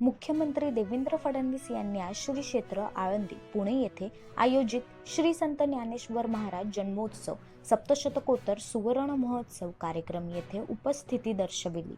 मुख्यमंत्री देवेंद्र फडणवीस यांनी आज श्री क्षेत्र आळंदी पुणे येथे आयोजित श्री संत ज्ञानेश्वर महाराज जन्मोत्सव सप्तशतकोत्तर सुवर्ण महोत्सव कार्यक्रम येथे उपस्थिती दर्शविली.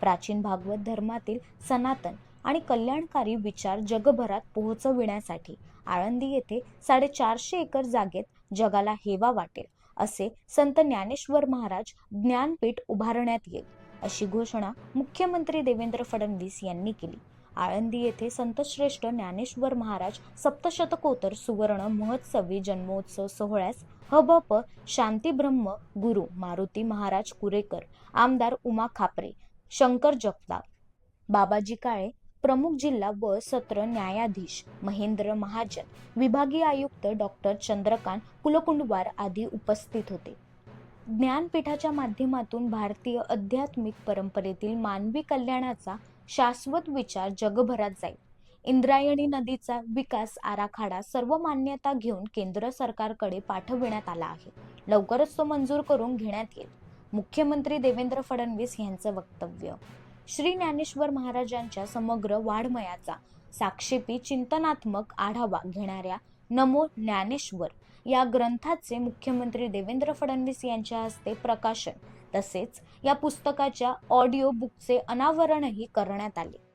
प्राचीन भागवत धर्मातील सनातन आणि कल्याणकारी विचार जगभरात पोहोचविण्यासाठी आळंदी येथे साडेचारशे एकर जागेत जगाला हेवा वाटेल असे संत ज्ञानेश्वर महाराज ज्ञानपीठ उभारण्यात येईल अशी घोषणा मुख्यमंत्री देवेंद्र फडणवीस यांनी केली. आळंदी येथे संतश्रेष्ठ ज्ञानेश्वर महाराज सप्तशतकोत्तर सुवर्ण महोत्सवी जन्मोत्सव सोहळ्यास हबप शांतीब्रह्म गुरु मारुती महाराज कुरेकर आमदार उमा खापरे शंकर जगताप बाबाजी काळे प्रमुख जिल्हा व सत्र न्यायाधीश महेंद्र महाजन विभागीय आयुक्त डॉक्टर चंद्रकांत कुलकुंडवार आदी उपस्थित होते. ज्ञानपीठाच्या माध्यमातून भारतीय आध्यात्मिक परंपरेतील मानवी कल्याणाचा शाश्वत विचार जगभरात जाईल. इंद्रायणी नदीचा विकास आराखडा सर्व मान्यता घेऊन केंद्र सरकारकडे पाठविण्यात आला आहे. लवकरच तो मंजूर करून घेण्यात येईल. मुख्यमंत्री देवेंद्र फडणवीस यांचं वक्तव्य. श्री ज्ञानेश्वर महाराजांच्या समग्र वाढमयाचा साक्षेपी चिंतनात्मक आढावा घेणाऱ्या नमो ज्ञानेश्वर या ग्रंथाचे मुख्यमंत्री देवेंद्र फडणवीस यांच्या हस्ते प्रकाशन. तसेच या पुस्तकाच्या ऑडिओ बुकचे अनावरणही करण्यात आले.